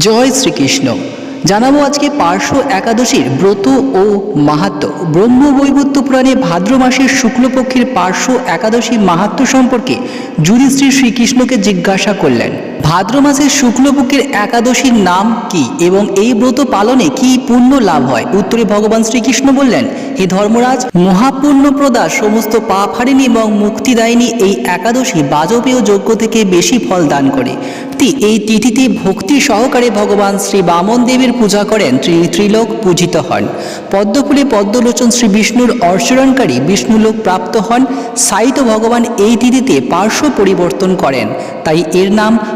জয় শ্রীকৃষ্ণ। জানাব আজকে পার্শ্ব একাদশীর ব্রত ও মাহাত্ম ব্রহ্ম বৈবত্য পুরাণে ভাদ্র মাসের শুক্লপক্ষের পার্শ্ব একাদশী মাহাত্ম সম্পর্কে যুধিষ্ঠির শ্রীকৃষ্ণকে জিজ্ঞাসা করলেন। ভাদ্র মাসের শুক্লপক্ষের একাদশীর নাম কি এবং এই ব্রত পালনে কি পুণ্য লাভ হয়? উত্তরে ভগবান শ্রীকৃষ্ণ বললেন, হে ধর্মরাজ মহাপুণ্য প্রদা সমস্ত পাপ হারিনি এবং মুক্তিদায়িনী এই একাদশী বাজপেয় যজ্ঞ থেকে বেশি ফল দান করে। এই তিথিতে ভক্তি সহকারে ভগবান শ্রী বামন দেবের পূজা করেন তিনি ত্রিলোক পূজিত হন। পদ্মফুলে পদ্মলোচন শ্রী বিষ্ণুর অর্চরণকারী বিষ্ণুলোক প্রাপ্ত হন। সাইত ভগবান এই তিথিতে পার্শ্ব পরিবর্তন করেন। তাই এর নাম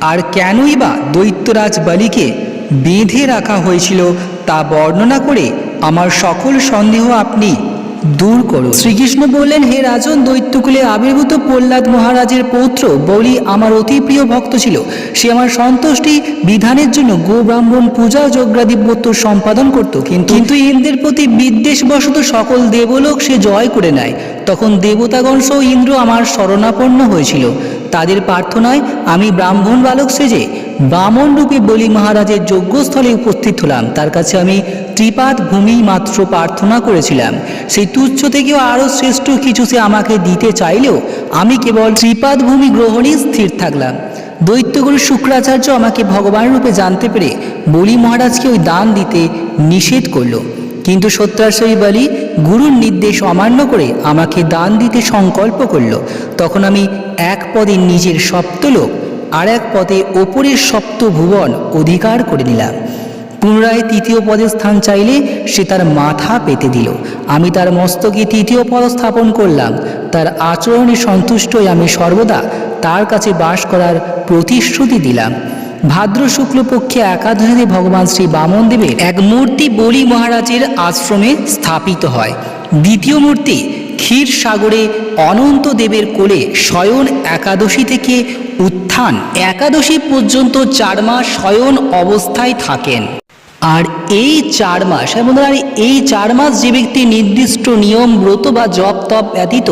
আর কেনই বা দৈত্যরাজ বালিকে বেঁধে রাখা হয়েছিল তা বর্ণনা করে আমার সকল সন্দেহ আপনি দূর করুন। শ্রীকৃষ্ণ বললেন হে রাজন দৈত্যকুলে আবির্ভূত প্রহ্লাদ মহারাজের পৌত্র বলি আমার অতি প্রিয় ভক্ত ছিল। সে আমার সন্তুষ্টি বিধানের জন্য গো ব্রাহ্মণ পূজা যজ্ঞাদিব্যত্ব সম্পাদন করত। কিন্তু কিন্তু ইন্দ্রের প্রতি বিদ্বেষবশত সকল দেবলোক সে জয় করে নেয়। তখন দেবতাগণ সহ ইন্দ্র আমার শরণাপন্ন হয়েছিল। তাদের প্রার্থনায় আমি ব্রাহ্মণ বালক সেজে বামন রূপে বলি মহারাজের যজ্ঞস্থলে উপস্থিত হলাম। তার কাছে আমি ত্রিপাদ ভূমি মাত্র প্রার্থনা করেছিলাম। সেই তুচ্ছ থেকেও আরও শ্রেষ্ঠ কিছু সে আমাকে দিতে চাইলেও আমি কেবল ত্রিপাদ ভূমি গ্রহণেই স্থির থাকলাম। দৈত্যগুরু শুক্রাচার্য আমাকে ভগবান রূপে জানতে পেরে বলি মহারাজকে ওই দান দিতে নিষেধ করল। কিন্তু সত্যাশ্রয়ী বলি গুরুর নির্দেশ অমান্য করে আমাকে দান দিতে সংকল্প করল। তখন আমি এক পদে নিজের সপ্তলোক আর এক পদে ওপরের সপ্ত ভুবন অধিকার করে নিলাম। পুনরায় তৃতীয় পদে স্থান চাইলে সে তার মাথা পেতে দিল। আমি তার মস্তকে তৃতীয় পদ স্থাপন করলাম। তার আচরণে সন্তুষ্ট হয়ে আমি সর্বদা তার কাছে বাস করার প্রতিশ্রুতি দিলাম। ভাদ্র শুক্লপক্ষে একাদশীতে ভগবান শ্রী বামনদেবের এক মূর্তি বলি মহারাজের আশ্রমে স্থাপিত হয়। দ্বিতীয় মূর্তি ক্ষীর সাগরে অনন্ত দেবের কোলে শয়ন একাদশী থেকে উত্থান। একাদশী পর্যন্ত চার মাস শয়ন অবস্থায় থাকেন। আর এই চার মাস হ্যাঁ বন্ধুরা আর এই চার মাস যে ব্যক্তি নির্দিষ্ট নিয়ম ব্রত বা জপ তপ ব্যতীত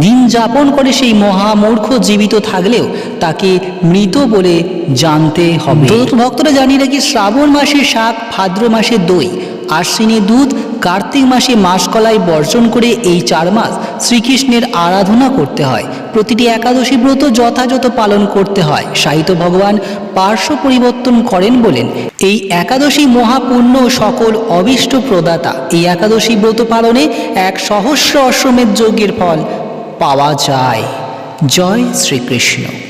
দিন যাপন করে সেই মহামূর্খ জীবিত থাকলেও তাকে মৃত বলে জানতে হবে। ভক্তরা জানিয়ে রাখি শ্রাবণ মাসে শাক ভাদ্র মাসে দই আশ্বিনে দুধ কার্তিক মাসে মাসকলাই বর্জন করে এই চার মাস শ্রীকৃষ্ণের আরাধনা করতে হয়। প্রতিটি একাদশী ব্রত যথাযথ পালন করতে হয়। সাহিত্য ভগবান পার্শ্ব পরিবর্তন করেন বলেন, এই একাদশী মহাপূর্ণ সকল অবিষ্ট প্রদাতা। এই একাদশী ব্রত পালনে এক সহস্র অশ্বমেধ যজ্ঞের ফল পাওয়া যায়। জয় শ্রীকৃষ্ণ।